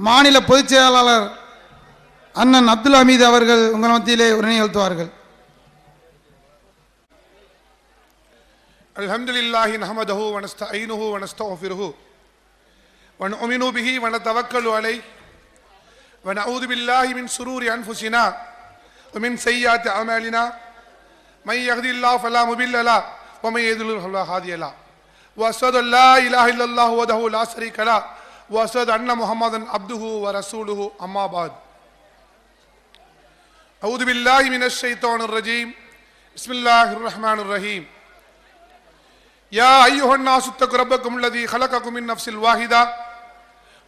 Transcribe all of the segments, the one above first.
மாநில பொதுச் செயலாளர் அண்ணன் அப்துல் ஹமீது அவர்கள் உங்கள் மத்தியிலே உரை நிகழ்த்துவார்கள் الحمد لله نحمده ونستعينه ونستغفره ونؤمن به ونتوكل عليه ونعوذ بالله من شرور انفسنا ومن سيئات اعمالنا من يهد الله فلا مضل له ومن يضلل فلا هادي له واشهد ان لا اله الا الله وحده لا شريك له وأشهد أن محمدا عبده ورسوله أما بعد. أعوذ بالله من الشيطان الرجيم. بسم الله الرحمن الرحيم. يا أيها الناس اتقوا ربكم الذي خلقكم من نفس واحدة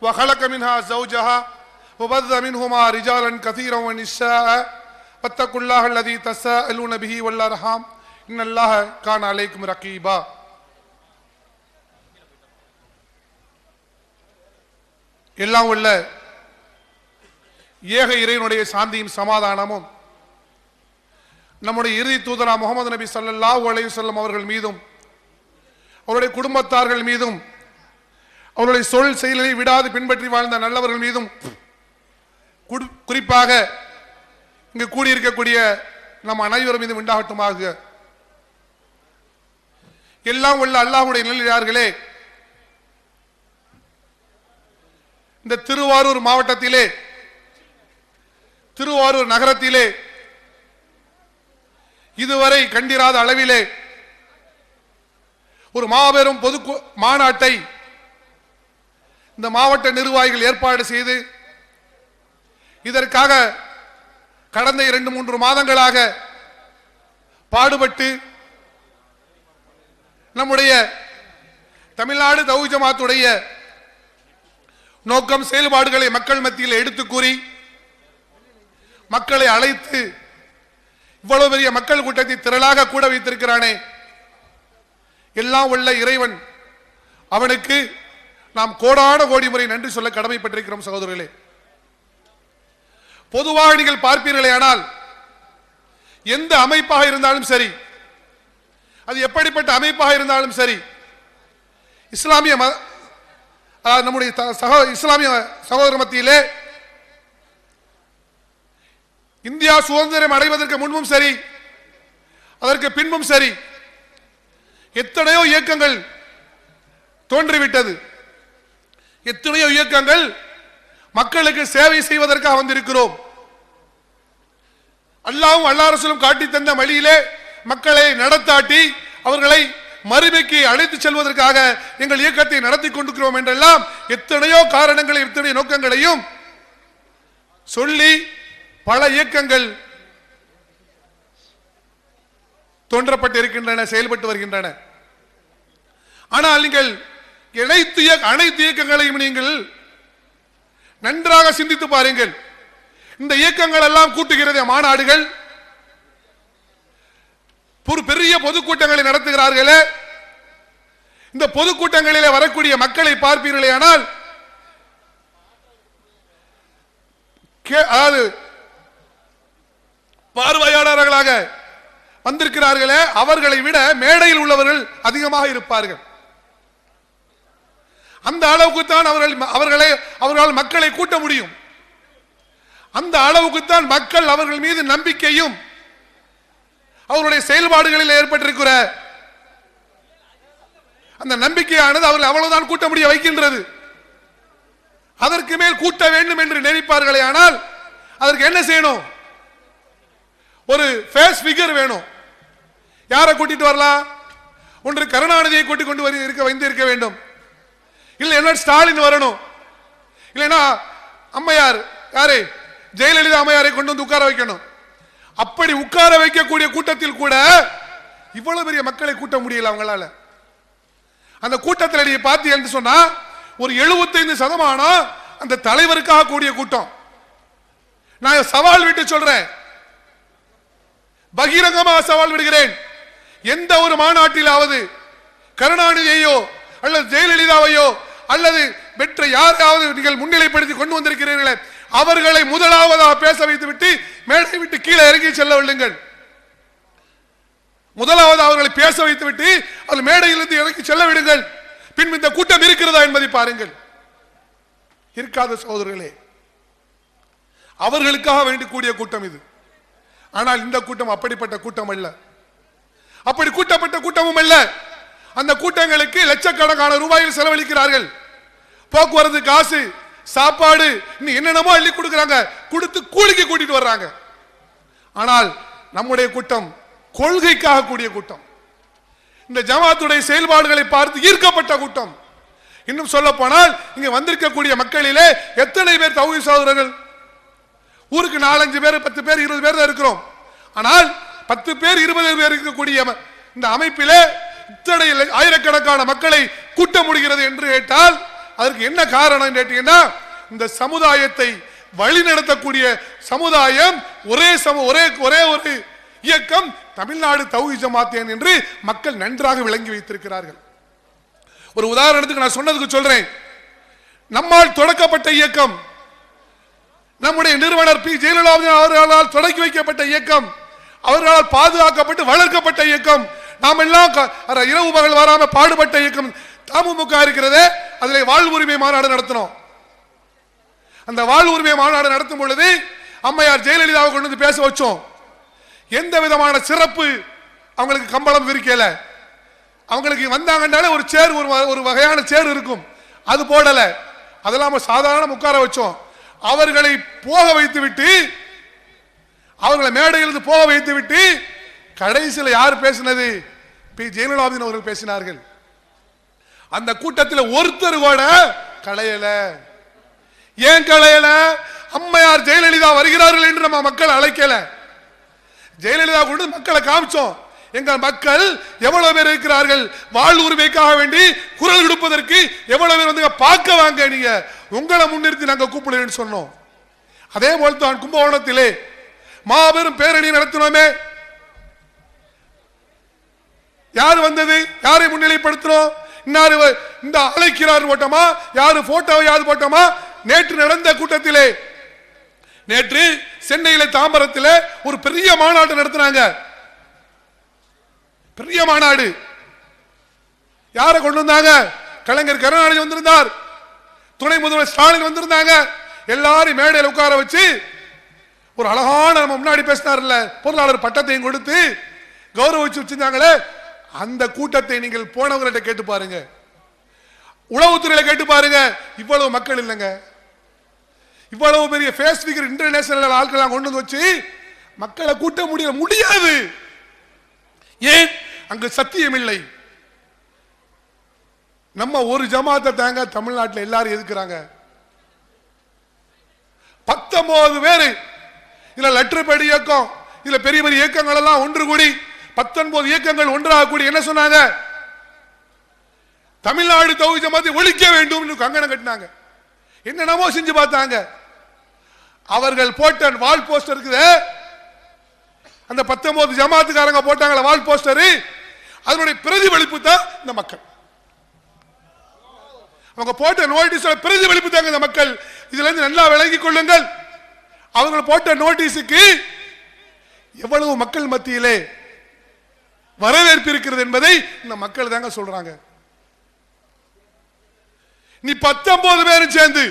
وخلق منها زوجها وبث منهما رجالا كثيرا ونساء. واتقوا الله الذي تساءلون به والأرحام. إن الله كان عليكم رقيبا. எல்லாம் உள்ள ஏக இறைவனுடைய சாந்தியும் சமாதானமும் நம்முடைய இறுதி தூதரா முகமது நபி சல்லா அலைஹி வஸல்லம் அவர்கள் மீதும் அவருடைய குடும்பத்தார்கள் மீதும் அவருடைய சொல் செயலை விடாது பின்பற்றி வாழ்ந்த நல்லவர்கள் மீதும் குறிப்பாக இங்கு கூடியிருக்கக்கூடிய நம் அனைவரும் மீதும் உண்டாகட்டுமாக. எல்லாம் உள்ள அல்லாஹ்வுடைய நல்லியார்களே இந்த திருவாரூர் மாவட்டத்திலே திருவாரூர் நகரத்திலே இதுவரை கண்டிராத அளவிலே ஒரு மாபெரும் பொது மாநாட்டை இந்த மாவட்ட நிர்வாகிகள் ஏற்பாடு செய்து இதற்காக கடந்த இரண்டு மூன்று மாதங்களாக பாடுபட்டு நம்முடைய தமிழ்நாடு தௌஜமாத்துடைய நோக்கம் செயல்பாடுகளை மக்கள் மத்தியில் எடுத்து கூறி மக்களை அழைத்து இவ்வளவு பெரிய மக்கள் கூட்டத்தை திரளாக கூட வைத்திருக்கிறானே. எல்லாம் உள்ள இறைவன். அவனுக்கு நாம் கோடான கோடி முறை நன்றி சொல்ல கடமைப்பட்டிருக்கிறோம் சகோதரர்களே. பொதுவாக நீங்கள் பார்ப்பீர்களே ஆனால் எந்த அமைப்பாக இருந்தாலும் சரி அது எப்படிப்பட்ட அமைப்பாக இருந்தாலும் சரி இஸ்லாமிய நம்முடைய சகோ இஸ்லாமிய சகோதர மத்தியிலே இந்தியா சுதந்திரம் அடைவதற்கு முன்பும் சரி அதற்கு பின்பும் சரி எத்தனையோ இயக்கங்கள் தோன்றிவிட்டது. எத்தனையோ இயக்கங்கள் மக்களுக்கு சேவை செய்வதற்காக வந்திருக்கிறோம். அல்லாவும் அல்லாரசலும் காட்டி தந்த வழியிலே மக்களை நடத்தாட்டி அவர்களை மறுமைக்கு அழைத்து செல்வதற்காக எங்கள் இயக்கத்தை நடத்தி கொண்டிருக்கிறோம் என்றெல்லாம் எத்தனையோ காரணங்களை எத்தனை நோக்கங்களையும் சொல்லி பல இயக்கங்கள் தோன்றப்பட்டிருக்கின்றன செயல்பட்டு வருகின்றன. ஆனால் நீங்கள் இணைத்து அனைத்து இயக்கங்களையும் நீங்கள் நன்றாக சிந்தித்து பாருங்கள். இந்த இயக்கங்கள் எல்லாம் கூட்டுகிறது மாநாடுகள் ஒரு பெரிய பொதுக்கூட்டங்களை நடத்துகிறார்களே. இந்த பொதுக்கூட்டங்களிலே வரக்கூடிய மக்களை பார்ப்பீர்களே ஆனால் அதாவது பார்வையாளர்களாக வந்திருக்கிறார்களே அவர்களை விட மேடையில் உள்ளவர்கள் அதிகமாக இருப்பார்கள். அந்த அளவுக்குத்தான் அவர்கள் அவர்களை அவர்களால் மக்களை கூட்ட முடியும். அந்த அளவுக்குத்தான் மக்கள் அவர்கள் மீது நம்பிக்கையும் அவருடைய செயல்பாடுகளில் ஏற்பட்டிருக்கிற அந்த நம்பிக்கையானது அவர்கள் அவ்வளவுதான் கூட்ட முடிய வைக்கின்றது. அதற்கு மேல் கூட்ட வேண்டும் என்று நினைப்பார்களே ஆனால் அதற்கு என்ன செய்யணும்? ஒரு ஃபேஸ் ஃபிகர் வேணும். யாரை கூட்டிட்டு வரலாம்? ஒன்று கருணாநிதியை கூட்டிக் கொண்டு வரி இருக்க வந்து இருக்க வேண்டும். இல்லை என்ன ஸ்டாலின் வரணும். இல்லைன்னா அம்மையார் யாரே? ஜெயலலிதா அம்மையாரை கொண்டு வந்து உட்கார வைக்கணும். அப்படி உட்கார வைக்கக்கூடிய கூட்டத்தில் கூட இவ்வளவு பெரிய மக்களை கூட்ட முடியல அவங்களால. அந்த கூட்டத்தில் நீங்க பார்த்தீங்கன்னு சொன்னா ஒரு 75% சதமானம் அந்த தலைவருக்காக கூடிய கூட்டம். நான் சவால் விட்டு சொல்றேன். பகிரங்கமாக சவால் விடுகிறேன். எந்த ஒரு மாநாட்டிலாவது கருணாநிதியையோ அல்லது ஜெயலலிதாவையோ அல்லது பெற்ற யாராவது நீங்கள் முன்னிலைப்படுத்தி கொண்டு வந்திருக்கிறீர்களே அவர்களை முதலாவதாக பேச வைத்து விட்டு மேடை விட்டு கீழே இறங்கி செல்ல விடுங்கள். முதலாவது அவர்களை பேச வைத்து விட்டு அது மேடையிலிருந்து இறங்கி செல்ல விடுங்கள். பின் இந்த கூட்டம் இருக்கிறதா என்பதை பாருங்கள். இருக்காத சகோதரர்களே. அவர்களுக்காக வேண்டிக்கூடிய கூட்டம் இது. ஆனால் இந்த கூட்டம் அப்படிப்பட்ட கூட்டம் அல்ல. அப்படி கூட்டப்பட்ட கூட்டமும் அல்ல. அந்த கூட்டங்களுக்கு லட்சக்கணக்கான ரூபாயில் செலவழிக்கிறார்கள். போக்குவரத்து காசு சாப்பாடு இன்னும் என்னென்னமோ அள்ளி கொடுக்குறாங்க. கொடுத்து கூலிக்கு கூட்டிட்டு வர்றாங்க. ஆனால் நம்முடைய கூட்டம் கொள்கைக்காக கூடிய கூட்டம். இந்த ஜமாத்துடைய செயல்பாடுகளை பார்த்து ஈர்க்கப்பட்ட கூட்டம். இன்னும் சொல்ல போனால் இங்க வந்திருக்கக்கூடிய மக்களிலே எத்தனை பேர் தௌஹீத் சகோதரர்கள்? ஊருக்கு நாலஞ்சு பேர் பத்து பேர் இருபது பேர் தான் இருக்கிறோம். ஆனால் பத்து பேர் இருபது பேர் இருக்கக்கூடிய இந்த அமைப்பிலே இத்தனை ஆயிரக்கணக்கான மக்களை கூட்ட முடிகிறது என்று கேட்டால் அதற்கு என்ன காரணம் கேட்டீங்கன்னா இந்த சமுதாயத்தை வழிநடத்தக்கூடிய சமுதாயம் ஒரே சம ஒரே ஒரே ஒரு இயக்கம் தமிழ்நாடு தௌஹி ஜமாத்தியன் என்று மக்கள் நன்றாக விளங்கி வைத்திருக்கிறார்கள். ஒரு உதாரணத்துக்கு நான் சொன்னதுக்கு சொல்றேன். நம்மால் தொடக்கப்பட்ட இயக்கம் நம்முடைய நிறுவனர் பி. ஜெயலலிதா அவர்களால் தொடக்கி வைக்கப்பட்ட இயக்கம் அவர்களால் பாதுகாக்கப்பட்டு வளர்க்கப்பட்ட இயக்கம் நாம் எல்லாம் இரவு பகல் வராமல் பாடுபட்ட இயக்கம் தமுமுக இருக்கிறதே அதில் வாழ் உரிமை மாநாடு நடத்தினோம். அந்த வாழ் உரிமை மாநாடு நடத்தும் பொழுது அம்மையார் ஜெயலலிதாவை கொண்டு வந்து பேச வச்சோம். எந்த விதமான சிறப்பு அவங்களுக்கு கம்பளம் விரிக்கல. அவங்களுக்கு வந்தாங்கன்னாலே ஒரு சேர் ஒரு வ- ஒரு வகையான சேர் இருக்கும். அது போடலை. அதெல்லாம் சாதாரண உட்கார வச்சோம். அவர்களை போக வைத்து விட்டு அவர்களை மேடையிலிருந்து போக வைத்து விட்டு கடைசியில் யார் பேசினது? பி. ஜெயலலிதாவின் அவர்கள் பேசினார்கள். அந்த கூட்டத்தில் ஒருத்தர் கூட களையல. ஏன் களையல? அம்மையார் ஜெயலலிதா வருகிறார்கள் என்று நம்ம மக்கள் அழைக்கல. ஜெயலலிதா கொண்டு மக்களை காமிச்சோம். எங்கள் மக்கள் எவ்வளவு பேர் இருக்கிறார்கள்? வாழ் உரிமைக்காக வேண்டி குரல் கொடுப்பதற்கு எவ்வளவு பேர் வந்து பார்க்க வாங்க நீங்க. உங்களை முன்னிறுத்தி நாங்க கூப்பிடுறேன்னு சொன்னோம். அதே போல் தான் கும்பகோணத்திலே மாபெரும் பேரணி நடத்தினோமே. யார் வந்தது? யாரை முன்னிலைப்படுத்தினோம்? இன்னாரு இந்த அழைக்கிறார் போட்டோமா? யாரு போட்டோவை யாரு போட்டோமா? நேற்று நடந்த கூட்டத்திலே. நேற்று சென்னையில தாம்பரத்தில் ஒரு பெரிய மாநாடு நடத்தினாங்க. பெரிய மாநாடு. யாரை கொண்டு வந்தாங்க? கலைஞர் கருணாநிதி வந்திருந்தார். துணை முதல்வர் ஸ்டாலின் வந்திருந்தாங்க. எல்லாரும் மேடையில் உட்கார வச்சு ஒரு அழகான நம்ம முன்னாடி பேசினார்ல பொருளாளர் பட்டத்தையும் கொடுத்து கௌரவிச்சு வச்சிருந்தாங்களே அந்த கூட்டத்தை நீங்கள் போனவங்கள்ட்ட கேட்டு பாருங்க. உளவுத்துறையில கேட்டு பாருங்க. இவ்வளவு மக்கள் இல்லைங்க. இவ்வளவு பெரிய ஃபேஸ் ஃபிகர் இன்டர்நேஷனல் ஆட்கள் கொண்டு வந்து வச்சு மக்களை கூட்ட முடிய முடியாது. ஏன்? அங்கு சத்தியம் இல்லை. நம்ம ஒரு ஜமாத்தை தாங்க தமிழ்நாட்டில் எல்லாரும் எதுக்குறாங்க? பத்தொன்பது பேரு. இதுல லெட்டர் படி இயக்கம் இதுல பெரிய பெரிய இயக்கங்கள் எல்லாம் ஒன்று கூடி பத்தொன்பது இயக்கங்கள் ஒன்றாக கூடி என்ன சொன்னாங்க? தமிழ்நாடு தொகுதி ஜமாத்தை ஒழிக்க வேண்டும் என்று கங்கணம் கட்டினாங்க. என்னென்னமோ செஞ்சு பார்த்தாங்க. அவர்கள் போட்ட வால் போஸ்டர் இருக்குது. அந்த பத்தொன்பது ஜமாத்துக்காரங்க போட்டாங்களா வால் போஸ்டர். அதனுடைய பிரதிபலிப்பு தான் இந்த மக்கள். அவங்க போட்ட நோட்டீஸ் பிரதிபலிப்பு தாங்க இந்த மக்கள். இதுல இருந்து நல்லா விளங்கி கொள்ளுங்கள். அவங்க போட்ட நோட்டீஸுக்கு எவ்வளவு மக்கள் மத்தியிலே வரவேற்பு இருக்கிறது என்பதை இந்த மக்கள் தாங்க சொல்றாங்க. நீ பத்தொன்பது பேரும் சேர்ந்து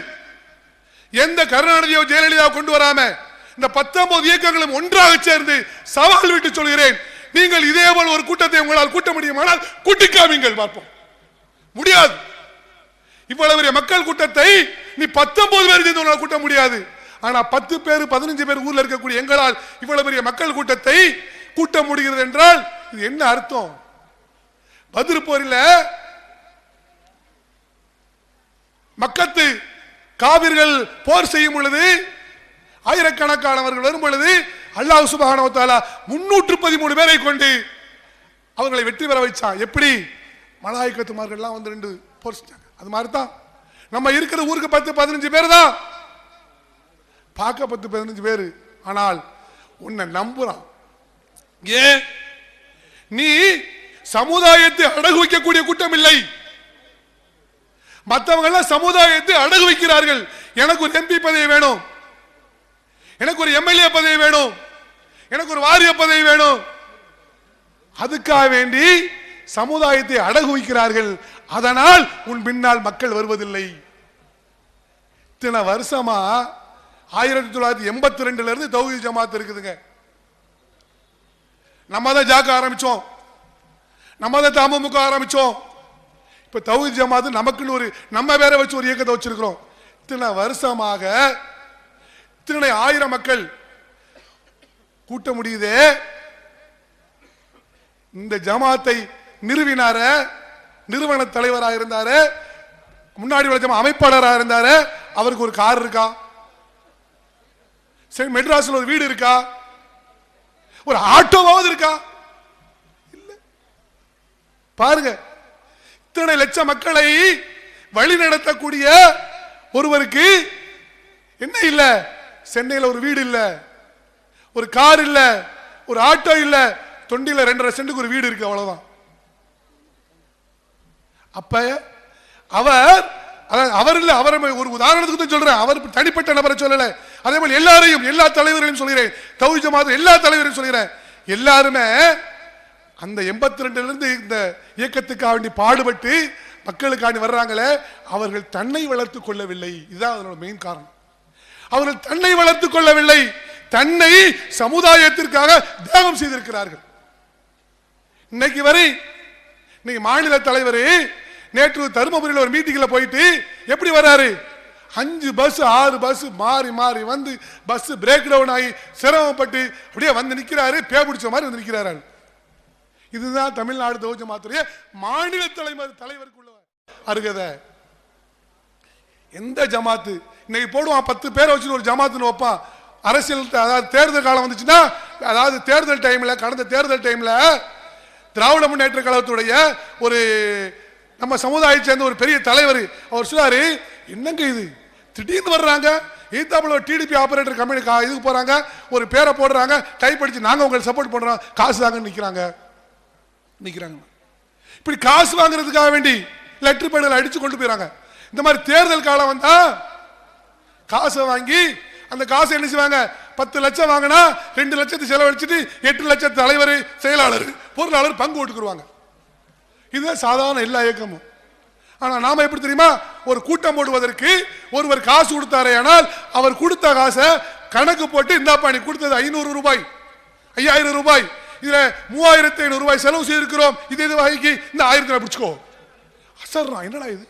எந்த கருணாநிதியோ ஜெயலலிதா கொண்டு வராம இந்த பத்தொன்பது இயக்கங்களும் ஒன்றாக சேர்ந்து சவால் விட்டு சொல்கிறேன். நீங்கள் இதே போல் ஒரு கூட்டத்தை உங்களால் கூட்ட முடியுமானால் கூட்டிக்காமீங்கள் பார்ப்போம். முடியாது. இவ்வளவு பெரிய மக்கள் கூட்டத்தை நீ பத்தொன்பது பேர் சேர்ந்து உங்களால் கூட்ட முடியாது. ஆனா பத்து பேர் பதினஞ்சு பேர் ஊர்ல இருக்கக்கூடிய எங்களால் இவ்வளவு பெரிய மக்கள் கூட்டத்தை கூட்ட முடிகிறது என்றால் இது என்ன அர்த்தம்? பதில் போரில் மக்கத்து காவிர்கள் போர் செய்யும் பொழுது ஆயிரக்கணக்கானவர்கள் வரும் பொழுது அல்லாஹ் சுபஹானஹு முன்னூற்று பதிமூணு பேரை கொண்டு அவர்களை வெற்றி பெற வச்சான். எப்படி? மலாய்க்கத்துமார்கள்லாம் வந்து ரெண்டு போர் செஞ்சாங்க. அது மாதிரி தான் நம்ம இருக்கிற ஊருக்கு பத்து பதினஞ்சு பேர் தான். பார்க்க பத்து பதினஞ்சு பேர். ஆனால் உன்னை நம்புறான். ஏன் நீ சமுதாயத்தை அடகு வைக்கக்கூடிய கூட்டம் இல்லை. மற்றவங்க சமுதாயத்தை அடகு வைக்கிறார்கள். எனக்கு ஒரு எம்பி பதவி வேணும். எனக்கு ஒரு எம்எல்ஏ பதவி வேணும். எனக்கு ஒரு வாரிய பதவி வேணும். அதுக்காக வேண்டி சமுதாயத்தை அடகு வைக்கிறார்கள். அதனால் உன் பின்னால் மக்கள் வருவதில்லை. இத்தனை வருஷமா ஆயிரத்தி தொள்ளாயிரத்தி எண்பத்தி ரெண்டுல இருந்து தௌஹீத் ஜமாத் இருக்குதுங்க. நம்ம தான் ஜாக்க ஆரம்பிச்சோம். நம்ம தான் தமுக ஆரம்பிச்சோம். இப்ப தௌஹீத் ஜமாத்து நமக்குன்னு ஒரு நம்ம வேற வச்சு ஒரு இயக்கத்தை வச்சிருக்கிறோம். இத்தனை வருஷமாக இத்தனை ஆயிரம் மக்கள் கூட்ட முடியுதே. இந்த ஜமாத்தை நிறுவினார நிறுவன தலைவராக இருந்தாரு முன்னாடி உள்ள ஜமா அமைப்பாளராக இருந்தாரு அவருக்கு ஒரு கார் இருக்கா? சரி மெட்ராஸில் ஒரு வீடு இருக்கா? ஒரு ஆட்டோவாவது இருக்கா? இல்ல. பாருங்க இத்தனை லட்சம் மக்களை வழி நடத்தக்கூடிய ஒருவருக்கு என்ன இல்ல? சென்னையில் ஒரு வீடு இல்ல. ஒரு கார் இல்ல. ஒரு ஆட்டோ இல்ல. தொண்டில ரெண்டரை சென்ட்டுக்கு ஒரு வீடு இருக்கு அவ்வளவுதான். அப்ப அவர் அவர் இல்ல அவர் ஒரு உதாரணத்துக்கு தான் சொல்றேன். அவர் தனிப்பட்ட நபரை சொல்லலை. அதே மாதிரி எல்லாரையும் எல்லா தலைவர்களையும் சொல்கிறேன். தௌஜ மாதிரி எல்லா தலைவரையும் சொல்கிறேன். எல்லாருமே அந்த எண்பத்தி ரெண்டுலேருந்து இந்த இயக்கத்துக்காக வேண்டி பாடுபட்டு மக்களுக்காண்டி வர்றாங்களே அவர்கள் தன்னை வளர்த்து கொள்ளவில்லை. இதுதான் அதனோட மெயின் காரணம். அவர்கள் தன்னை வளர்த்து கொள்ளவில்லை. தன்னை சமுதாயத்திற்காக தியாகம் செய்திருக்கிறார்கள். இன்னைக்கு வரை இன்னைக்கு மாநில தலைவர் நேற்று தருமபுரியில் ஒரு மீட்டிங்கில் போயிட்டு எப்படி வர்றாரு? அஞ்சு பஸ் ஆறு பஸ் மாறி மாறி வந்து பஸ் பிரேக் டவுன் ஆகி சிரமப்பட்டு அப்படியே வந்து நிற்கிறாரு பே பிடிச்ச மாதிரி வந்து நிற்கிறாரு இதுதான் தமிழ்நாடு தோஜ மாத்திரைய மாநில தலைவர் தலைவருக்கு உள்ள அருகதை. எந்த ஜமாத்து? இன்னைக்கு போடுவான் பத்து பேரை வச்சு ஒரு ஜமாத்துன்னு வைப்பான். அரசியல் அதாவது தேர்தல் காலம் வந்துச்சுன்னா அதாவது தேர்தல் டைம்ல கடந்த தேர்தல் டைம்ல திராவிட முன்னேற்ற கழகத்துடைய ஒரு நம்ம சமுதாயத்தை சேர்ந்த ஒரு பெரிய தலைவர். அவர் சொன்னாரு என்னங்க இது? திடீர்னு வர்றாங்க. ஈத்தாப்புல ஒரு டிடிபி ஆபரேட்டர் கம்பெனி கா- இதுக்கு போகிறாங்க ஒரு பேரை போடுறாங்க. கைப்படிச்சு நாங்கள் உங்களுக்கு சப்போர்ட் பண்ணுறோம் காசு தாங்கன்னு நிற்கிறாங்க நிற்கிறாங்க இப்படி காசு வாங்குறதுக்காக வேண்டி லெட்டர் பேடில் அடித்து கொண்டு போயிறாங்க. இந்த மாதிரி தேர்தல் காலம் வந்தால் காசை வாங்கி அந்த காசை என்ன செய்வாங்க? பத்து லட்சம் வாங்கினா ரெண்டு லட்சத்தை செலவழிச்சிட்டு எட்டு லட்சம் தலைவர் செயலாளர் பொருளாளர் பங்கு போட்டுக்குருவாங்க இதுதான் சாதாரண எல்லா இயக்கமும். ஆனால் நாம் எப்படி தெரியுமா? ஒரு கூட்டம் போடுவதற்கு ஒருவர் காசு கொடுத்தாரே ஆனால் அவர் கொடுத்த காசை கணக்கு போட்டு இந்தாப்பா நீ கொடுத்தது ஐநூறு ரூபாய் ஐயாயிரம் ரூபாய் இதுல மூவாயிரத்தி ஐநூறு ரூபாய் செலவு செய்திருக்கிறோம் இது இது வாங்கி இந்த ஆயிரத்தி பிடிச்சிக்கோ. அசர்றான் என்னடா இது?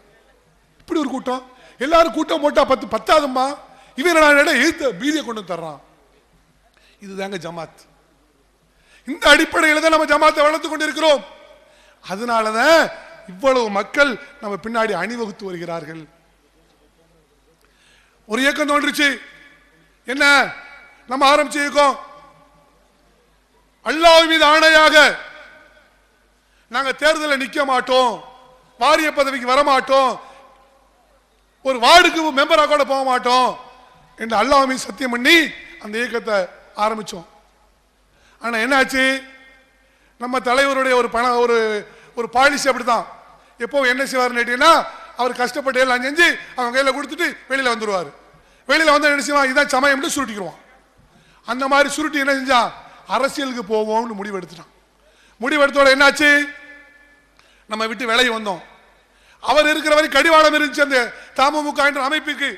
இப்படி ஒரு கூட்டம்? எல்லாரும் கூட்டம் போட்டா பத்து பத்தாதும்மா. இவன் என்னடா எழுத்த பீதியை கொண்டு தர்றான். இதுதாங்க ஜமாத். இந்த அடிப்படையில் தான் நம்ம ஜமாத்தை வளர்த்து கொண்டிருக்கிறோம். அதனாலதான் இவ்வளவு மக்கள் நம்ம பின்னாடி அணிவகுத்து வருகிறார்கள். ஒரு இயக்கம் தோன்றுச்சு. என்ன? நம்ம ஆரம்பிச்ச இயக்கம்? அல்லாஹ் மீது ஆணையாக நாங்க தேர்தலில் நிக்க மாட்டோம். வாரிய பதவிக்கு வர மாட்டோம். ஒரு வார்டுக்கு மெம்பராக கூட போக மாட்டோம் என்று அல்லாஹ் மீது சத்தியம் பண்ணி அந்த இயக்கத்தை ஆரம்பிச்சோம். ஆனால் என்னாச்சு? நம்ம தலைவருடைய ஒரு பண ஒரு ஒரு பாலிசி அப்படிதான் எப்போ என்ன செய்வார்னு கேட்டீங்கன்னா அவர் கஷ்டப்பட்டு எல்லாம் செஞ்சு அவங்க கையில் கொடுத்துட்டு வெளியில் வந்துடுவார் வெளியில் வந்து என்ன செய்வான்? இதான் சமயம்னு சுருட்டிக்கிடுவான் அந்த மாதிரி சுருட்டி என்ன செஞ்சான் அரசியலுக்கு போவோம்னு முடிவு எடுத்துட்டான் முடிவு எடுத்தோட என்னாச்சு? நம்ம விட்டு விலகி வந்தோம். அவர் இருக்கிற வரை கடிவாளம் இருந்துச்சு அந்த தமுக என்ற அமைப்புக்கு.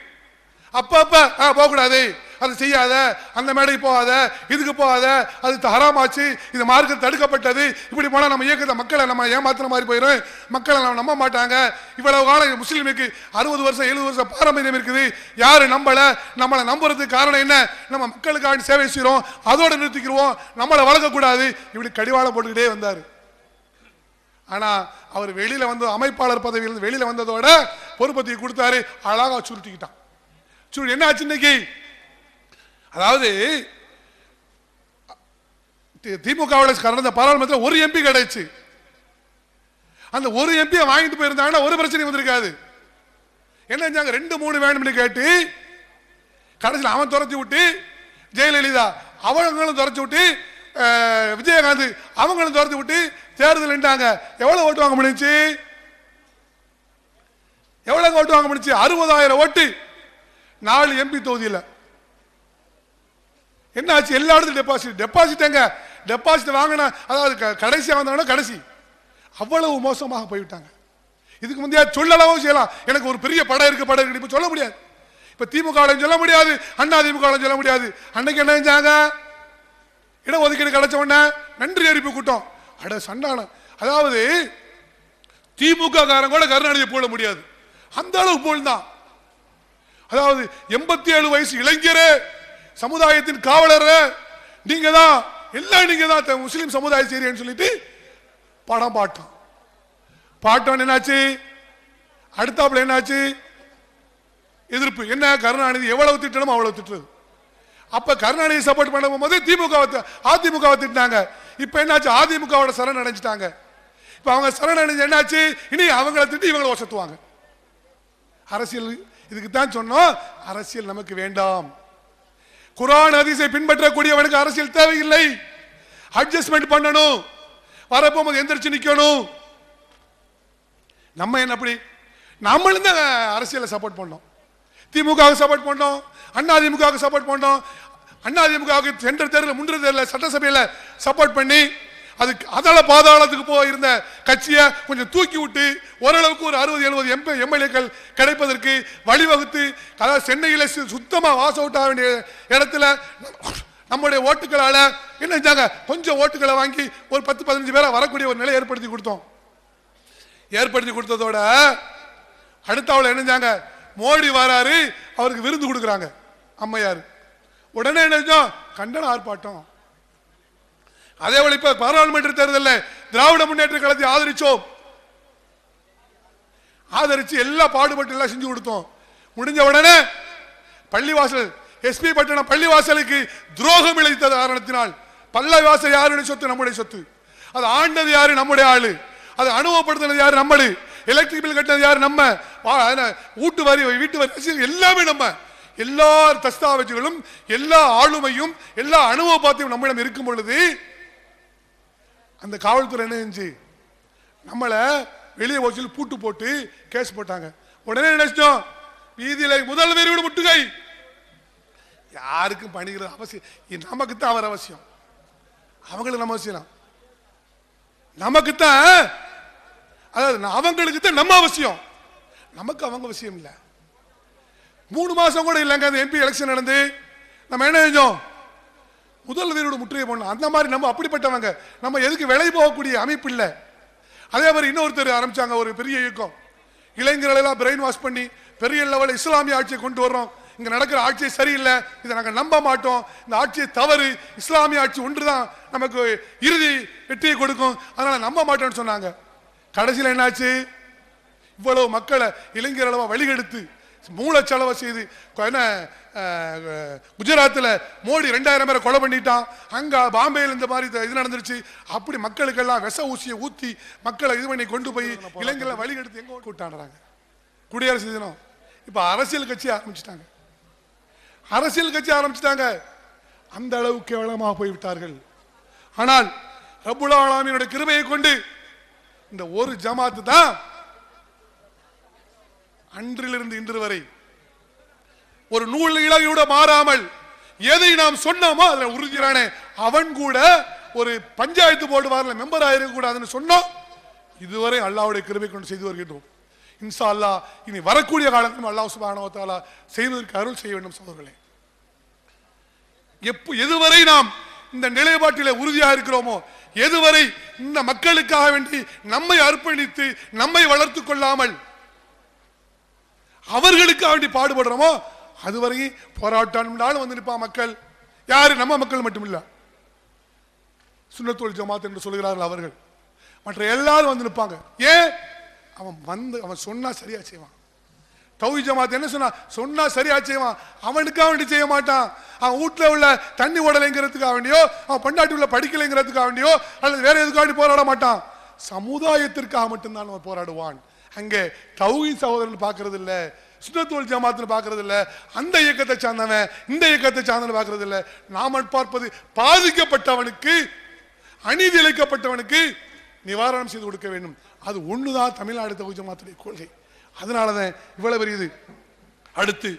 அப்ப அப்ப ஆ, போகக்கூடாது. அது செய்யாத அந்த மேடைக்கு போகாத இதுக்கு போகாத அது ஹராமாச்சு இது மார்க்கம் தடுக்கப்பட்டது. இப்படி போனால் நம்ம இயக்கத்தை மக்களை நம்ம ஏமாத்துற மாதிரி போயிடும் மக்களை நம்ம நம்ப மாட்டாங்க. இவ்வளவு காலம் முஸ்லீமுக்கு அறுபது வருஷம் எழுபது வருஷம் பாரம்பரியம் இருக்குது. யாரு நம்பல? நம்மளை நம்புறதுக்கு காரணம் என்ன? நம்ம மக்களுக்காண்டி சேவை செய்கிறோம் அதோட நிறுத்திக்கிறோம் நம்மளை வளர்க்கக்கூடாது. இப்படி கடிவாளம் போட்டுக்கிட்டே வந்தாரு. ஆனா அவர் வெளியில வந்து அமைப்பாளர் பதவியில் வெளியில வந்ததோட பொறுப்பத்தை கொடுத்தாரு. அழகா சுருட்டிக்கிட்டான். சுருட்டி என்ன ஆச்சு இன்னைக்கு? அதாவது திமுகவில் கடந்த பாராளுமன்றத்தில் ஒரு எம்பி கிடைச்சு. அந்த ஒரு எம்பியை வாங்கிட்டு போயிருந்தாங்கன்னா ஒரு பிரச்சனை வந்திருக்காது. என்ன செஞ்சாங்க? ரெண்டு மூணு வேணும்னு கேட்டு கடைசியில் அவன் துரத்தி விட்டு ஜெயலலிதா அவங்களும் துரத்தி விட்டு விஜயகாந்த் அவங்களும் துரத்தி விட்டு தேர்தல் நின்றாங்க. எவ்வளவு ஓட்டு வாங்க முடிஞ்சுச்சு? எவ்வளவு ஓட்டு வாங்க முடிஞ்சு அறுபதாயிரம் ஓட்டு. நாலு எம்பி தொகுதியில். என்ன ஆச்சு எல்லா இடத்துலையும் டெபாசிட் டெபாசிட் எங்க? டெபாசிட் வாங்கினா அதாவது க- கடைசியா வந்தாங்கன்னா கடைசி. அவ்வளவு மோசமாக போய்விட்டாங்க. இதுக்கு முந்தைய சொல்லளவும் செய்யலாம். எனக்கு ஒரு பெரிய படம் இருக்கு படம் இருக்கு. இப்போ சொல்ல முடியாது. இப்போ திமுக சொல்ல முடியாது. அண்ணா திமுக சொல்ல முடியாது. அன்னைக்கு என்ன செஞ்சாங்க? இடஒதுக்கீடு கிடைச்ச உடனே நன்றி அறிப்பு கூட்டம். அட சண்டானம் அதாவது திமுக காரன் கூட கருணாநிதி போட முடியாது. அந்த அளவு போல்தான் அதாவது எண்பத்தி ஏழு வயசு இளைஞரே சமுதாயத்தின் காவலர் நீங்க தான் எல்லாம் நீங்க தான் முஸ்லீம் சமுதாய சீரியன்னு சொல்லிட்டு படம் பாட்டோம். பாட்டோம் என்னாச்சு? அடுத்தாப்புல என்னாச்சு? எதிர்ப்பு. என்ன? கருணாநிதி எவ்வளவு திட்டணுமோ அவ்வளவு திட்டுறது. அப்ப கருணாநிதி சப்போர்ட் பண்ண போது திமுக அதிமுக திட்டினாங்க. இப்ப என்னாச்சு? அதிமுகவோட சரண் அடைஞ்சிட்டாங்க. இப்ப அவங்க சரண் அடைஞ்சு என்னாச்சு? இனி அவங்கள திட்டி இவங்களை ஒசத்துவாங்க அரசியல் இதுக்கு தான் சொன்னோம். அரசியல் நமக்கு வேண்டாம். குரான் அதிசை பின்பற்றக்கூடியவனுக்கு அரசியல் தேவையில்லை. அட்ஜஸ்ட்மெண்ட் பண்ணணும். வரப்போ எந்திரிச்சு நிக்கணும். நம்ம என்ன அப்படி? நம்மளும் தான் அரசியலை சப்போர்ட் பண்ணோம். திமுக சப்போர்ட் பண்ணோம். அண்ணா திமுக சப்போர்ட் பண்ணோம். அண்ணா திமுக சென்ற தேர்தல் முன்ற தேர்தல் சட்டசபையில் சப்போர்ட் பண்ணி அதுக்கு அதள பாதாளத்துக்கு போயிருந்த கட்சியை கொஞ்சம் தூக்கி விட்டு ஓரளவுக்கு ஒரு அறுபது எழுபது எம்பி எம்எல்ஏக்கள் கிடைப்பதற்கு வழிவகுத்து அதாவது சென்னையில் சுத்தமாக சுத்தமா வாஸ் அவுட் ஆக வேண்டிய இடத்துல நம்முடைய ஓட்டுகளால் என்ன செஞ்சாங்க? கொஞ்சம் ஓட்டுகளை வாங்கி ஒரு பத்து பதினஞ்சு பேரை வரக்கூடிய ஒரு நிலை ஏற்படுத்தி கொடுத்தோம். ஏற்படுத்தி கொடுத்ததோட அடுத்த அவளை மோடி வராரு அவருக்கு விருந்து கொடுக்குறாங்க அம்மையார். உடனே என்ன செஞ்சோம்? கண்டன ஆர்ப்பாட்டம். அதே போல இப்ப பாராளுமன்ற தேர்தலில் திராவிட முன்னேற்ற கழகத்தை ஆதரிச்சோம். ஆதரிச்சு எல்லா பாடுபட்டு எல்லாம் செஞ்சு கொடுத்தோம். முடிஞ்ச உடனே பள்ளிவாசல் எஸ்பி பட்டணம் பள்ளிவாசலுக்கு துரோகம் இழைத்த காரணத்தினால் பள்ளவாசல் யாருடைய சொத்து? நம்முடைய சொத்து. அது ஆண்டது யாரு? நம்முடைய ஆளு. அது அனுபவப்படுத்தினது யாரு? நம்மளு. எலக்ட்ரிக் பில் கட்டினது யாரு? நம்ம. வா- வீட்டு வரி வீட்டு வரி எல்லாமே நம்ம. எல்லா தஸ்தாவேஜுகளும் எல்லா ஆளுமையும் எல்லா அனுபவ பாத்தியும் நம்மிடம் இருக்கும் பொழுது அந்த காவல்துறை என்ன செஞ்சு? நம்மளை வெளியே வச்சு பூட்டு போட்டு கேஸ் போட்டாங்க. உடனே நினைச்சிட்டோம் வீதியில முதல் விட முட்டுகை யாருக்கும் பணிகிறது அவசியம் நமக்கு தான் அவர் அவசியம். அவங்களுக்கு நம்ம அவசியம் நமக்கு தான் அதாவது அவங்களுக்கு தான் நம்ம அவசியம். நமக்கு அவங்க அவசியம் இல்லை. மூணு மாசம் கூட இல்லைங்க அந்த எம்பி எலெக்ஷன் நடந்து. நம்ம என்ன செஞ்சோம்? முதல் வீரோட முற்றுகை பண்ணலாம் அந்த மாதிரி நம்ம அப்படிப்பட்டவங்க நம்ம எதுக்கு விலை போகக்கூடிய அமைப்பு இல்லை. அதே மாதிரி இன்னொருத்தர் ஆரம்பிச்சாங்க ஒரு பெரிய இயக்கம். இளைஞர்களெல்லாம் பிரெயின் வாஷ் பண்ணி பெரிய லெவலில் இஸ்லாமிய ஆட்சியை கொண்டு வர்றோம். இங்கே நடக்கிற ஆட்சி சரியில்லை இதை நாங்கள் நம்ப மாட்டோம். இந்த ஆட்சியை தவறு இஸ்லாமிய ஆட்சி ஒன்று தான் நமக்கு இறுதி வெற்றியை கொடுக்கும். அதனால் நம்ப மாட்டோம்னு சொன்னாங்க. கடைசியில் என்னாச்சு? இவ்வளவு மக்களை இளைஞர் அளவாக வழிகெடுத்து மூலச்செலவை செய்து. என்ன குஜராத்தில் மோடி ரெண்டாயிரம் பேரை கொலை பண்ணிட்டான். அங்க பாம்பேயில் இந்த மாதிரி இது நடந்துருச்சு. அப்படி மக்களுக்கெல்லாம் விஷ ஊசியை ஊத்தி மக்களை இது பண்ணி கொண்டு போய் இளைஞர்களை வழிகெடுத்து எங்க கூட்டாடுறாங்க குடியரசு தினம். இப்ப அரசியல் கட்சி ஆரம்பிச்சிட்டாங்க. அரசியல் கட்சி ஆரம்பிச்சிட்டாங்க. அந்த அளவு கேவலமாக போய்விட்டார்கள். ஆனால் ரப்புல் ஆலமீனுடைய கிருபையை கொண்டு இந்த ஒரு ஜமாத்து தான் அன்றிலிருந்து இன்று வரை ஒரு நூல் இலகையோட மாறாமல் எதை நாம் சொன்னோமோ அதுல உறுதியானே அவன் கூட ஒரு பஞ்சாயத்து போர்டு வாரில் மெம்பர் ஆயிருக்க கூடாதுன்னு சொன்னோம். இதுவரை அல்லாஹ்வுடைய கிருபை கொண்டு செய்து வருகின்றோம். இன்சா அல்லாஹ் இனி வரக்கூடிய காலத்திலும் அல்லாஹ் சுபானவத்தாலா செய்வதற்கு அருள் செய்ய வேண்டும் சோதர்களே எப்போ எதுவரை நாம் இந்த நிலைப்பாட்டில் உறுதியாக இருக்கிறோமோ எதுவரை இந்த மக்களுக்காக வேண்டி நம்மை அர்ப்பணித்து நம்மை வளர்த்து கொள்ளாமல் அவர்களுக்காக வேண்டி பாடுபடுறோமோ? அதுவரை போராட்டம் வந்து நிற்பான் மக்கள். யாரு? நம்ம மக்கள் மட்டும் சுண்ணத்தோல் ஜமாத் என்று சொல்கிறார்கள் அவர்கள். மற்ற எல்லாரும் வந்து நிற்பாங்க. ஏன்? அவன் வந்து அவன் சொன்னா சரியா செய்வான். தௌஹி ஜமாத் என்ன சொன்னா? சொன்னா சரியா செய்வான். அவனுக்காக வேண்டி செய்ய மாட்டான். அவன் வீட்டில் உள்ள தண்ணி ஓடலைங்கிறதுக்காக வேண்டியோ அவன் பண்டாட்டி உள்ள படிக்கலைங்கிறதுக்காக வேண்டியோ அல்லது வேற எதுக்காக வேண்டி போராட மாட்டான். சமுதாயத்திற்காக மட்டும்தான் அவன் போராடுவான். அங்கே தௌஹி சகோதரன் பார்க்கறது இல்லை சுனத்துவல் ஜமாத்துன்னு பார்க்கறது இல்லை அந்த இயக்கத்தை சார்ந்தவன் இந்த இயக்கத்தை சார்ந்தவன் பார்க்கறது இல்லை நாம் பார்ப்பது பாதிக்கப்பட்டவனுக்கு அநீதி இழைக்கப்பட்டவனுக்கு நிவாரணம் செய்து கொடுக்க வேண்டும். அது ஒண்ணுதான் தமிழ்நாடு தௌஹி ஜமாத்துடைய கொள்கை. அதனாலதான் இவ்வளவு பெரிய இது அடுத்து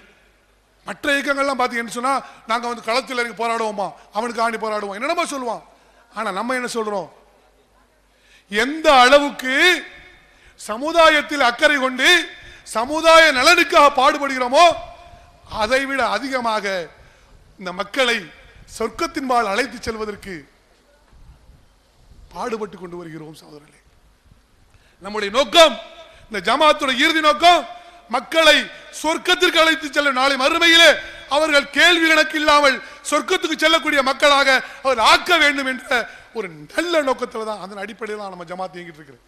மற்ற இயக்கங்கள்லாம் பார்த்தீங்கன்னு சொன்னா நாங்க வந்து களத்தில் இறங்கி போராடுவோமா? அவனுக்கு ஆண்டி போராடுவோம்? என்னென்னமோ சொல்லுவான். ஆனா நம்ம என்ன சொல்றோம்? எந்த அளவுக்கு சமுதாயத்தில் அக்கறை கொண்டு சமுதாய நலனுக்காக பாடுபடுகிறோமோ அதைவிட அதிகமாக இந்த மக்களை சொர்க்கத்தின்பால் அழைத்து செல்வதற்கு பாடுபட்டு கொண்டு வருகிறோம் சகோதரர்களே. நம்முடைய நோக்கம் இந்த ஜமாத்துடைய இறுதி நோக்கம் மக்களை சொர்க்கத்திற்கு அழைத்து செல்லும். நாளை மறுமையிலே அவர்கள் கேள்வி கணக்கு இல்லாமல் சொர்க்கத்துக்கு செல்லக்கூடிய மக்களாக அவர் ஆக்க வேண்டும் என்ற ஒரு நல்ல நோக்கத்தில் தான் அதன் அடிப்படையில் தான் நம்ம ஜமாத் இயங்கிட்டு இருக்கிறோம்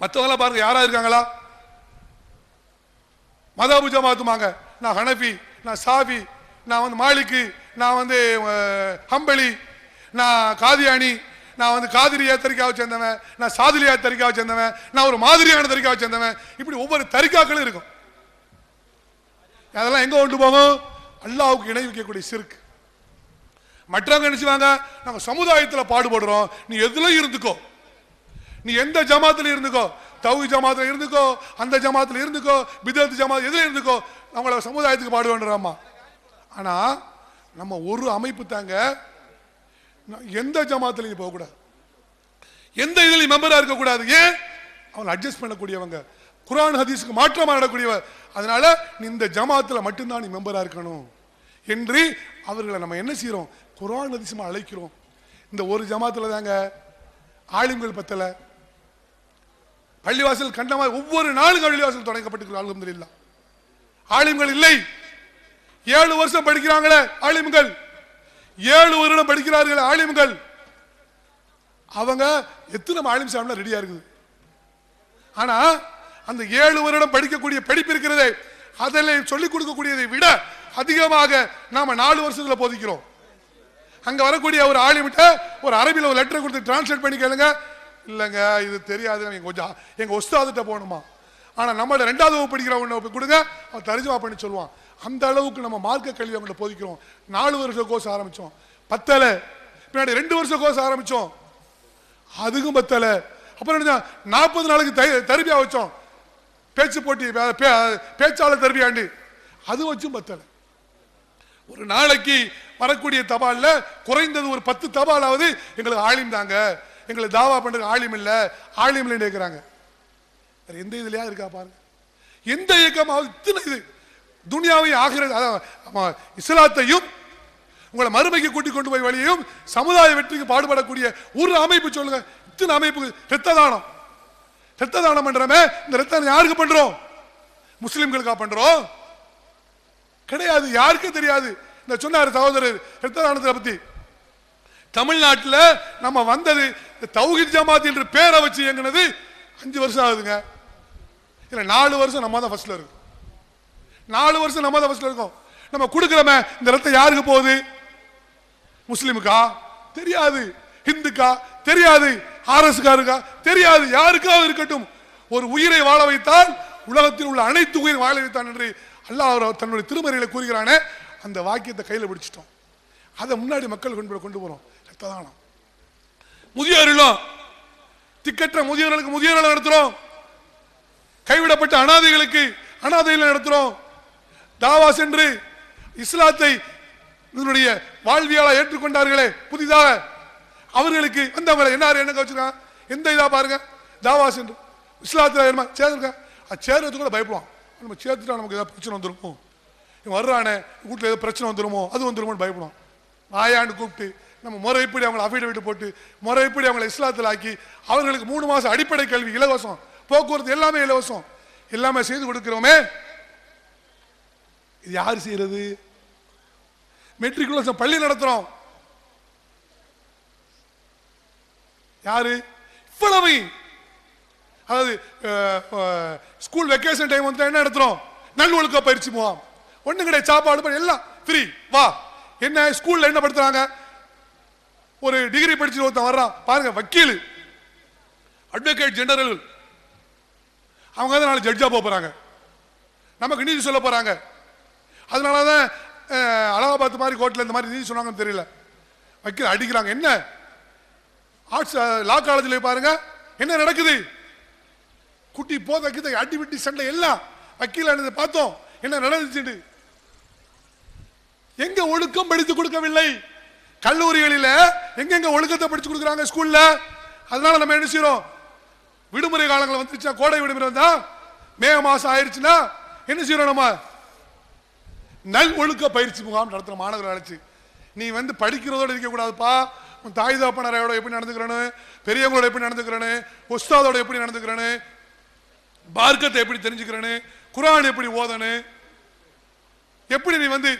மற்றவங்களாம் பாருங்க யாரா இருக்காங்களா? மதாபு ஜமாத்துமாங்க நான் ஹனஃபி நான் சாபி நான் வந்து மாலிக்கு நான் வந்து ஹம்பளி நான் காதியானி நான் வந்து காதிரியா தரிக்காவை சேர்ந்தவன் நான் சாதிலியா தரிக்காவை சேர்ந்தவன் நான் ஒரு மாதிரியான தரிக்காவை சேர்ந்தவன். இப்படி ஒவ்வொரு தரிக்காக்களும் இருக்கும். அதெல்லாம் எங்க கொண்டு போகும்? அல்லாவுக்கு இணை வைக்கக்கூடிய சிறுக்கு. மற்றவங்க நினைச்சுவாங்க நம்ம சமுதாயத்தில் பாடுபடுறோம். நீ எதுல இருந்துக்கோ. நீ எந்த ஜமாத்துல இருந்துக்கோ தவு ஜமாத்துல இருந்துக்கோ அந்த ஜமாத்துல இருந்துக்கோ பிதத் ஜமாத் எதில் இருந்துக்கோ நம்மள சமுதாயத்துக்கு பாடுவேன்றாமா ஆனா நம்ம ஒரு அமைப்பு தாங்க எந்த ஜமாத்துலையும் போகக்கூடாது. எந்த இதுலையும் மெம்பராக இருக்கக்கூடாது. ஏன்? அவங்க அட்ஜஸ்ட் பண்ணக்கூடியவங்க. குரான் ஹதீஸுக்கு மாற்றமா நடக்கூடியவர் அதனால நீ இந்த ஜமாத்தில் மட்டும்தான் நீ மெம்பராக இருக்கணும். என்று அவர்களை நம்ம என்ன செய்கிறோம் குரான் ஹதீஸுமா அழைக்கிறோம். இந்த ஒரு ஜமாத்துல தாங்க ஆளுங்கள் பத்தலை. பள்ளிவாசல் கண்டமா ஒவ்வொரு நாளும் பள்ளிவாசல் தொடங்கப்பட்டிருக்கிற அல்ஹம்துலில்லாஹ் ஆலிம்கள் இல்லை. ஏழு வருஷம் படிக்கிறாங்களே ஆலிம்கள். ஏழு வருடம் படிக்கிறார்கள் ஆலிம்கள். அவங்க எத்தனை ஆளும் சாமில ரெடியா இருக்குது. ஆனா அந்த ஏழு வருடம் படிக்கக்கூடிய படிப்பு இருக்கிறதே அதில் சொல்லிக் கொடுக்கக்கூடியதை விட அதிகமாக நாம நாலு வருஷத்துல போதிக்கிறோம். அங்க வரக்கூடிய ஒரு ஆலிமிட்ட ஒரு அரபியில் ஒரு லெட்டர் கொடுத்து டிரான்ஸ்லேட் பண்ணி கேளுங்க. இல்லைங்க இது தெரியாது எங்கள் கொஞ்சம் எங்கள் ஒஸ்தாதிட்ட போகணுமா? ஆனால் நம்மளை ரெண்டாவது வகுப்பு படிக்கிறவங்க கொடுங்க அவன் தரிஜமா பண்ணி சொல்லுவான். அந்த அளவுக்கு நம்ம மார்க்க கல்வி அவங்கள்ட்ட போதிக்கிறோம். நாலு வருஷம் கோர்ஸ் ஆரம்பித்தோம் பத்தலை. பின்னாடி ரெண்டு வருஷம் கோர்ஸ் ஆரம்பித்தோம் அதுக்கும் பத்தல. அப்புறம் என்ன நாற்பது நாளைக்கு தை- தர்பியா வச்சோம். பேச்சு போட்டி பே- பேச்சாளர் தர்பியாண்டு அது வச்சும் பத்தலை. ஒரு நாளைக்கு வரக்கூடிய தபாலில் குறைந்தது ஒரு பத்து தபாலாவது எங்களுக்கு ஆளிந்தாங்க எங்களை தாவா பண்றதுக்கு ஆலிம் இல்ல ஆலிம் இல்லைன்னு எந்த இதுலயா இருக்கா பாருங்க. எந்த இயக்கமாவது இத்தனை இது துனியாவையும் ஆகிறது அதான் இஸ்லாத்தையும் உங்களை மறுமைக்கு கூட்டிக் கொண்டு போய் வழியையும் சமுதாய வெற்றிக்கு பாடுபடக்கூடிய ஒரு அமைப்பு சொல்லுங்க. இத்தனை அமைப்பு ரத்த தானம் ரத்த தானம் பண்றோமே இந்த ரத்த யாருக்கு பண்றோம்? முஸ்லிம்களுக்கா பண்றோம்? கிடையாது யாருக்கும் தெரியாது. இந்த சொன்னார் சகோதரர் ரத்த தானத்தை பத்தி. தமிழ்நாட்டில் நம்ம வந்தது தௌஹீத் ஜமாத் என்ற பேரை வச்சு இயங்குனது அஞ்சு வருஷம் ஆகுதுங்க. இல்லை நாலு வருஷம் நம்ம தான் ஃபர்ஸ்ட்ல இருக்கும். நாலு வருஷம் நம்ம தான் ஃபர்ஸ்ட்ல இருக்கோம். நம்ம கொடுக்குறோமே இந்த ரத்தம் யாருக்கு போகுது? முஸ்லீமுக்கா? தெரியாது. ஹிந்துக்கா? தெரியாது. ஆர்எஸ்காருக்கா தெரியாது. யாருக்காவது இருக்கட்டும். ஒரு உயிரை வாழ வைத்தால் உலகத்தில் உள்ள அனைத்து உயிரை வாழ வைத்தான் என்று அல்லாஹ் அவர் தன்னுடைய திருமறையில் கூறுகிறானே அந்த வாக்கியத்தை கையில பிடிச்சிட்டோம். அதை முன்னாடி மக்கள் கொண்டு போய் கொண்டு போகிறோம் ரத்த தானம். முதியோரிலும் திக்கற்ற முதியோர்களுக்கு முதியோர் இல்லம் நடத்துறோம். கைவிடப்பட்ட அனாதைகளுக்கு அனாதை நடத்துறோம். தாவா சென்று இஸ்லாத்தை இதனுடைய வாழ்வியால ஏற்றுக்கொண்டார்களே புதிதாக. அவர்களுக்கு வந்தவங்களை என்ன என்ன வச்சிருக்கான் எந்த இதாக பாருங்க. தாவா சென்று இஸ்லாத்தில் என்ன சேர்ந்துருக்கா? அது சேர்றது கூட பயப்படுவான். நம்ம சேர்த்துட்டா நமக்கு ஏதாவது பிரச்சனை வந்துருக்கும் இவன் வர்றானே வீட்டில் ஏதோ பிரச்சனை வந்துருமோ? அது வந்துருமோன்னு பயப்படுவான். வாயாண்டு கூப்பிட்டு நம்ம முறைப்படி அவங்களை அஃபிடவிட் போட்டு முறைப்படி அவங்களை இஸ்லாத்தில் ஆக்கி அவர்களுக்கு மூணு மாதம் அடிப்படை கல்வி இலவசம். போக்குவரத்து எல்லாமே இலவசம். எல்லாமே செய்து கொடுக்கிறோமே. இது யார் செய்யறது? மெட்ரிகுலேஷன் பள்ளி நடத்துறோம். யாரு? இவ்வளவு. அதாவது ஸ்கூல் வெக்கேஷன் டைம் வந்து என்ன நடத்துறோம்? நல்லொழுக்க பயிற்சி முகாம். ஒண்ணு கிடையாது. சாப்பாடு எல்லாம் ஃப்ரீ வா. என்ன ஸ்கூல்ல என்ன படுத்துறாங்க? ஒரு டிகிரி படிச்சு ஒருத்தன் வர்றான் பாருங்க வக்கீல். அட்வொகேட் ஜெனரல் அவங்க தான் நாலு ஜட்ஜா போக போறாங்க. நமக்கு நீதி சொல்ல போறாங்க. அதனால தான் அலகாபாத் மாதிரி கோர்ட்டில் இந்த மாதிரி நீதி சொன்னாங்கன்னு தெரியல. வக்கீல் அடிக்கிறாங்க. என்ன? ஆர்ட்ஸ் லா காலேஜில் பாருங்க. என்ன நடக்குது? குட்டி போத கிட்ட அடி விட்டி சண்டை எல்லாம் வக்கீலானது பார்த்தோம். என்ன நடந்துச்சு எங்க ஒழுக்கம் படித்து கொடுக்கவில்லை. கல்லூரிகளில் எங்கெங்க ஒழுக்கத்தை படிச்சு கொடுக்குறாங்க ஸ்கூல்ல அதனால நம்ம என்ன செய்யறோம்? விடுமுறை காலங்கள் வந்துருச்சா கோடை விடுமுறை வந்தா மே மாசம் ஆயிடுச்சுன்னா என்ன செய்யறோம் நம்ம? நல் ஒழுக்க பயிற்சி முகாம் நடத்துற மாணவர்கள் அழைச்சு நீ வந்து படிக்கிறதோட இருக்க கூடாதுப்பா. உன் தாய் தாப்பனரோட எப்படி நடந்துக்கிறனு பெரியவங்களோட எப்படி நடந்துக்கிறனு உஸ்தாதோட எப்படி நடந்துக்கிறனு பார்க்கத்தை எப்படி தெரிஞ்சுக்கிறனு குரான் எப்படி ஓதனு எப்படி நீ வந்து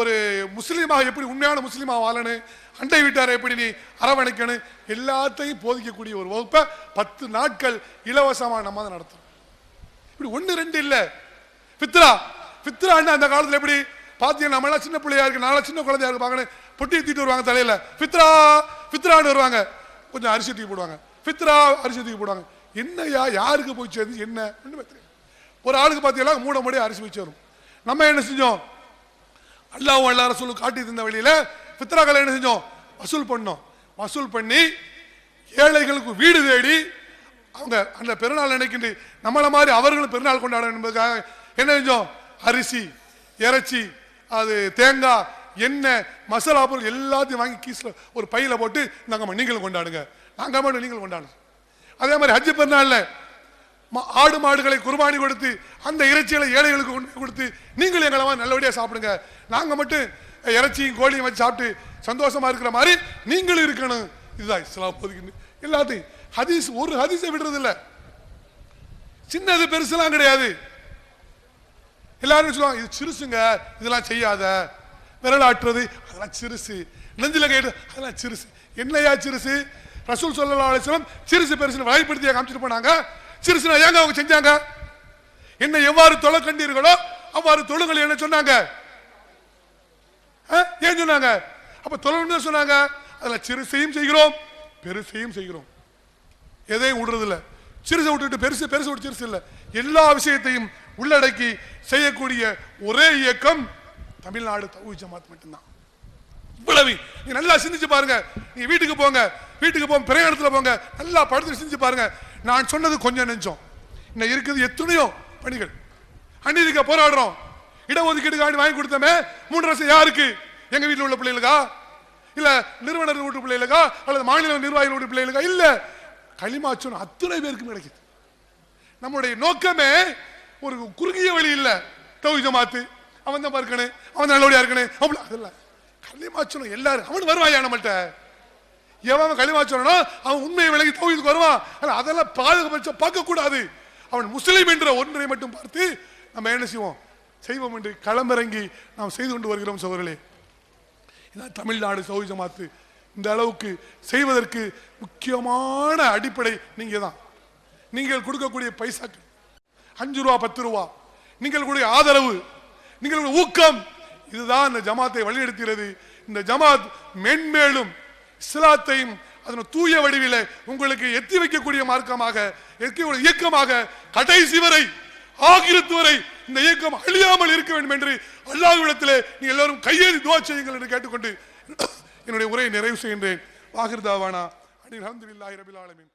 ஒரு முஸ்லீமாக எப்படி உண்மையான முஸ்லீமாக வாழணும் அண்டை வீட்டாரை எப்படி நீ அரவணைக்கணும் எல்லாத்தையும் போதிக்கக்கூடிய ஒரு வகுப்பை பத்து நாட்கள் இலவசமாக நம்ம தான் நடத்துகிறோம் இப்படி ஒன்று ரெண்டு இல்லை. ஃபித்ரா ஃபித்ரான்னு அந்த காலத்தில் எப்படி பார்த்தீங்கன்னா நம்மளாம் சின்ன பிள்ளையா இருக்கு நாளா சின்ன குழந்தையா இருப்பாங்கன்னு பொட்டி தூக்கிட்டு வருவாங்க தலையில். ஃபித்ரா ஃபித்ரான்னு வருவாங்க. கொஞ்சம் அரிசி தூக்கி போடுவாங்க. ஃபித்ரா அரிசி தூக்கி போடுவாங்க. என்னய்யா யாருக்கு போய் சேர்ந்து என்ன? ஒன்று ஒரு ஆளுக்கு பார்த்தீங்கன்னா மூட மூடி அரிசி போய் சேரும். நம்ம என்ன செஞ்சோம்? அல்லாஹ் அல்லா ரசூல் காட்டி தந்த வழியில பித்ராக்களை என்ன செஞ்சோம்? வசூல் பண்ணோம். வசூல் பண்ணி ஏழைகளுக்கு வீடு தேடி அவங்க அந்த பெருநாள் நினைக்கின்ற நம்மளை மாதிரி அவர்களும் பெருநாள் கொண்டாட என்பதுக்காக என்ன செஞ்சோம்? அரிசி இறைச்சி அது தேங்காய் எண்ணெய் மசாலா பொருள் எல்லாத்தையும் வாங்கி கீசில் ஒரு பையில் போட்டு நாங்கள் நீங்களும் கொண்டாடுங்க. நாங்கள் மட்டும் நீங்களும் கொண்டாடுங்க அதே மாதிரி ஹஜ்ஜு பெருநாளில் ஆடு மாடுகளை குர்பானி கொடுத்து அந்த இறைச்சிகளை ஏழைகளுக்கு கொண்டு கொடுத்து நீங்கள் எங்களை மாதிரி நல்லபடியா சாப்பிடுங்க. நாங்க மட்டும் இறைச்சியும் கோழியும் வச்சு சாப்பிட்டு சந்தோஷமா இருக்கிற மாதிரி நீங்களும் இருக்கணும். இதுதான் இஸ்லாம் போதிக்கிட்டு எல்லாத்தையும் ஹதீஸ் ஒரு ஹதீஸை விடுறது இல்ல சின்னது பெருசுலாம் கிடையாது. எல்லாரும் சொல்லுவாங்க இது சிறுசுங்க இதெல்லாம் செய்யாத. விரல் அதெல்லாம் சிறுசு. நெஞ்சில கேட்டு அதெல்லாம் சிறுசு. என்னையா சிறுசு? ரசூல் சொல்லலாம் சிறுசு பெருசுன்னு வகைப்படுத்தியா காமிச்சிட்டு போனாங்க. சிறுசுனா ஏங்க அவங்க செஞ்சாங்க? என்ன எவ்வாறு தொலை கண்டீர்களோ அவ்வாறு தொழுங்கள் என்ன சொன்னாங்க. ஆ? ஏன் சொன்னாங்க? அப்ப தொழணும்னு சொன்னாங்க. அதுல சிறுசையும் செய்கிறோம் பெருசையும் செய்கிறோம். எதையும் விடுறதில்ல. சிறுசை விட்டுட்டு பெருசு பெருசு விட்டு சிறுசு இல்ல. எல்லா விஷயத்தையும் உள்ளடக்கி செய்யக்கூடிய ஒரே இயக்கம் தமிழ்நாடு தௌஹி ஜமாத் மட்டும்தான். இவ்வளவு. நீ நல்லா சிந்திச்சு பாருங்க. நீ வீட்டுக்கு போங்க. வீட்டுக்கு போங்க பிரயாணத்துல போங்க. நல்லா படுத்து சிந்திச்சு பாருங்க. நான் சொன்னது கொஞ்சம் நெஞ்சம். இன்னும் இருக்குது எத்தனையோ பணிகள். அநீதிக்க போராடுறோம். இடஒதுக்கீடுக்காண்டி வாங்கி கொடுத்தமே மூன்று வருஷம் யாருக்கு? எங்க வீட்டில் உள்ள பிள்ளைகளுக்கா? இல்ல நிறுவனர் வீட்டு பிள்ளைகளுக்கா? அல்லது மாநில நிர்வாகிகள் வீட்டு பிள்ளைகளுக்கா? இல்ல களிமாச்சோம் அத்தனை பேருக்கும் கிடைக்குது. நம்முடைய நோக்கமே ஒரு குறுகிய வழி இல்லை. தௌஹி ஜமாத்து. அவன் தான் பார்க்கணும் அவன் தான் நல்லபடியா இருக்கணும். அவ்வளோ அதெல்லாம். களிமாச்சனம் எல்லாரும். அவன் வருவாயா நம்மள்கிட்ட எவன் களிமாச்சனோ அவன் உண்மையை விலகி தௌஹீதுக்கு வருவான். ஆனா அதெல்லாம் பாதுகாப்பு பார்க்க கூடாது அவன் முஸ்லீம் என்ற ஒன்றை மட்டும் பார்த்து நம்ம என்ன செய்வோம்? செய்வோம் என்று களமிறங்கி நாம் செய்து கொண்டு வருகிறோம் சோதரர்களே இதான் தமிழ்நாடு சௌஹி ஜமாத்து. இந்த அளவுக்கு செய்வதற்கு முக்கியமான அடிப்படை நீங்க தான். நீங்கள் கொடுக்கக்கூடிய பைசாக்கள் அஞ்சு ரூபா பத்து ரூபா. நீங்கள் கூடிய ஆதரவு நீங்கள் ஊக்கம் இதுதான் இந்த ஜமாத்தை வழிநடத்துகிறது. இந்த ஜமாத் மென்மேலும் இஸ்லாத்தையும் அதன் தூய வடிவில உங்களுக்கு எத்தி வைக்கக்கூடிய மார்க்கமாக இயக்கமாக கடைசி வரை ஆகிரத்து வரை இந்த இயக்கம் அழியாமல் இருக்க வேண்டும் என்று அல்லாஹ்விடத்திலே நீ எல்லாரும் கையேறி துவா செய்யுங்கள் என்று கேட்டுக்கொண்டு என்னுடைய உரையை நிறைவு செய்கின்றேன். வாகிர்தாவானா அனில் அல்ஹம்துலில்லாஹி ரபில் ஆலமீன்.